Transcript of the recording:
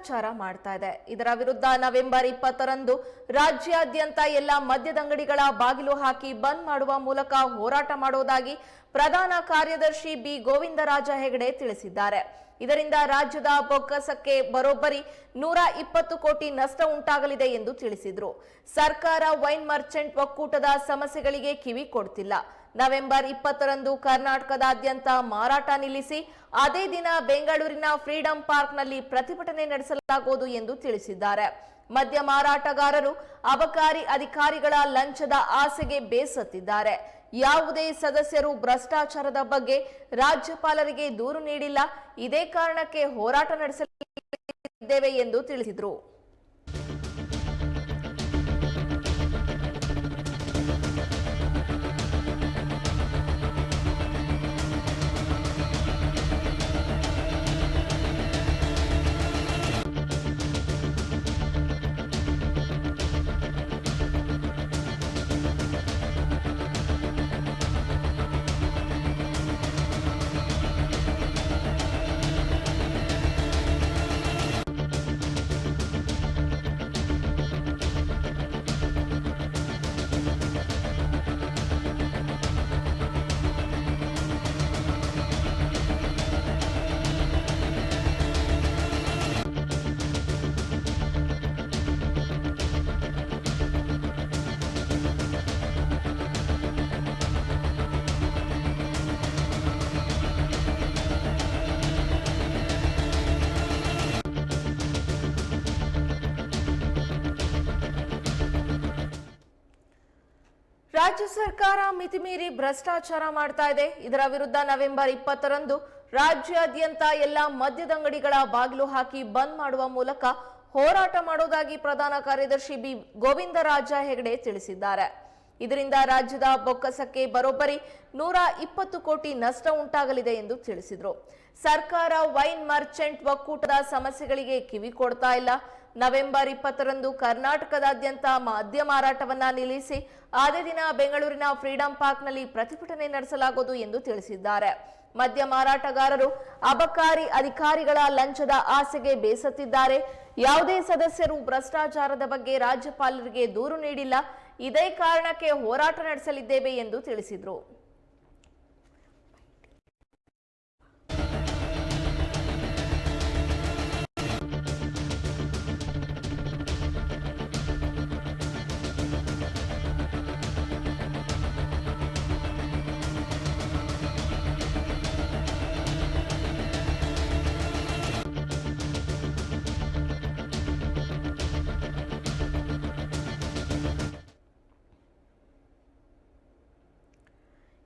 ಭ್ರಷ್ಟಾಚಾರ ಮಾಡ್ತಾ ಇದೆ. ಇದರ ವಿರುದ್ಧ ನವೆಂಬರ್ ಇಪ್ಪತ್ತರಂದು ರಾಜ್ಯಾದ್ಯಂತ ಎಲ್ಲ ಮದ್ಯದಂಗಡಿಗಳ ಬಾಗಿಲು ಹಾಕಿ ಬಂದ್ ಮಾಡುವ ಮೂಲಕ ಹೋರಾಟ ಮಾಡುವುದಾಗಿ ಪ್ರಧಾನ ಕಾರ್ಯದರ್ಶಿ ಬಿ. ಗೋವಿಂದರಾಜ ಹೆಗಡೆ ತಿಳಿಸಿದ್ದಾರೆ. ಇದರಿಂದ ರಾಜ್ಯದ ಬೊಕ್ಕಸಕ್ಕೆ ಬರೋಬ್ಬರಿ ನೂರ ಇಪ್ಪತ್ತು ಕೋಟಿ ನಷ್ಟ ಉಂಟಾಗಲಿದೆ ಎಂದು ತಿಳಿಸಿದ್ರು. ಸರ್ಕಾರ ವೈನ್ ಮರ್ಚೆಂಟ್ ಒಕ್ಕೂಟದ ಸಮಸ್ಯೆಗಳಿಗೆ ಕಿವಿ ಕೊಡ್ತಿಲ್ಲ. ನವೆಂಬರ್ ಇಪ್ಪತ್ತರಂದು ಕರ್ನಾಟಕದಾದ್ಯಂತ ಮಾರಾಟ ನಿಲ್ಲಿಸಿ, ಅದೇ ದಿನ ಬೆಂಗಳೂರಿನ ಫ್ರೀಡಂ ಪಾರ್ಕ್ನಲ್ಲಿ ಪ್ರತಿಭಟನೆ ನಡೆಸಲಾಗುವುದು ಎಂದು ತಿಳಿಸಿದ್ದಾರೆ. ಮದ್ಯ ಮಾರಾಟಗಾರರು, ಅಬಕಾರಿ ಅಧಿಕಾರಿಗಳ ಲಂಚದ ಆಸೆಗೆ ಬೇಸತ್ತಿದ್ದಾರೆ. ಯಾವುದೇ ಸದಸ್ಯರು ಭ್ರಷ್ಟಾಚಾರದ ಬಗ್ಗೆ ರಾಜ್ಯಪಾಲರಿಗೆ ದೂರು ನೀಡಿಲ್ಲ. ಇದೇ ಕಾರಣಕ್ಕೆ ಹೋರಾಟ ನಡೆಸಲಿದ್ದೇವೆ ಎಂದು ತಿಳಿಸಿದರು. ರಾಜ್ಯ ಸರ್ಕಾರ ಮಿತಿಮೀರಿ ಭ್ರಷ್ಟಾಚಾರ ಮಾಡ್ತಾ ಇದೆ. ಇದರ ವಿರುದ್ಧ ನವೆಂಬರ್ ಇಪ್ಪತ್ತರಂದು ರಾಜ್ಯಾದ್ಯಂತ ಎಲ್ಲ ಮದ್ಯದಂಗಡಿಗಳ ಬಾಗಿಲು ಹಾಕಿ ಬಂದ್ ಮಾಡುವ ಮೂಲಕ ಹೋರಾಟ ಮಾಡುವುದಾಗಿ ಪ್ರಧಾನ ಕಾರ್ಯದರ್ಶಿ ಬಿ. ಗೋವಿಂದರಾಜ ಹೆಗಡೆ ತಿಳಿಸಿದ್ದಾರೆ. ಇದರಿಂದ ರಾಜ್ಯದ ಬೊಕ್ಕಸಕ್ಕೆ ಬರೋಬ್ಬರಿ ನೂರ ಇಪ್ಪತ್ತು ಕೋಟಿ ನಷ್ಟ ಉಂಟಾಗಲಿದೆ ಎಂದು ತಿಳಿಸಿದರು. ಸರ್ಕಾರ ವೈನ್ ಮರ್ಚೆಂಟ್ ಒಕ್ಕೂಟದ ಸಮಸ್ಯೆಗಳಿಗೆ ಕಿವಿ ಕೊಡ್ತಾ ಇಲ್ಲ. ನವೆಂಬರ್ ಇಪ್ಪತ್ತರಂದು ಕರ್ನಾಟಕದಾದ್ಯಂತ ಮದ್ಯ ಮಾರಾಟವನ್ನ ನಿಲ್ಲಿಸಿ ಅದೇ ದಿನ ಬೆಂಗಳೂರಿನ ಫ್ರೀಡಂ ಪಾರ್ಕ್ನಲ್ಲಿ ಪ್ರತಿಭಟನೆ ನಡೆಸಲಾಗುವುದು ಎಂದು ತಿಳಿಸಿದ್ದಾರೆ. ಮದ್ಯ ಮಾರಾಟಗಾರರು ಅಬಕಾರಿ ಅಧಿಕಾರಿಗಳ ಲಂಚದ ಆಸೆಗೆ ಬೇಸತ್ತಿದ್ದಾರೆ. ಯಾವುದೇ ಸದಸ್ಯರು ಭ್ರಷ್ಟಾಚಾರದ ಬಗ್ಗೆ ರಾಜ್ಯಪಾಲರಿಗೆ ದೂರು ನೀಡಿಲ್ಲ. ಇದೇ ಕಾರಣಕ್ಕೆ ಹೋರಾಟ ನಡೆಸಲಿದ್ದೇವೆ ಎಂದು ತಿಳಿಸಿದರು.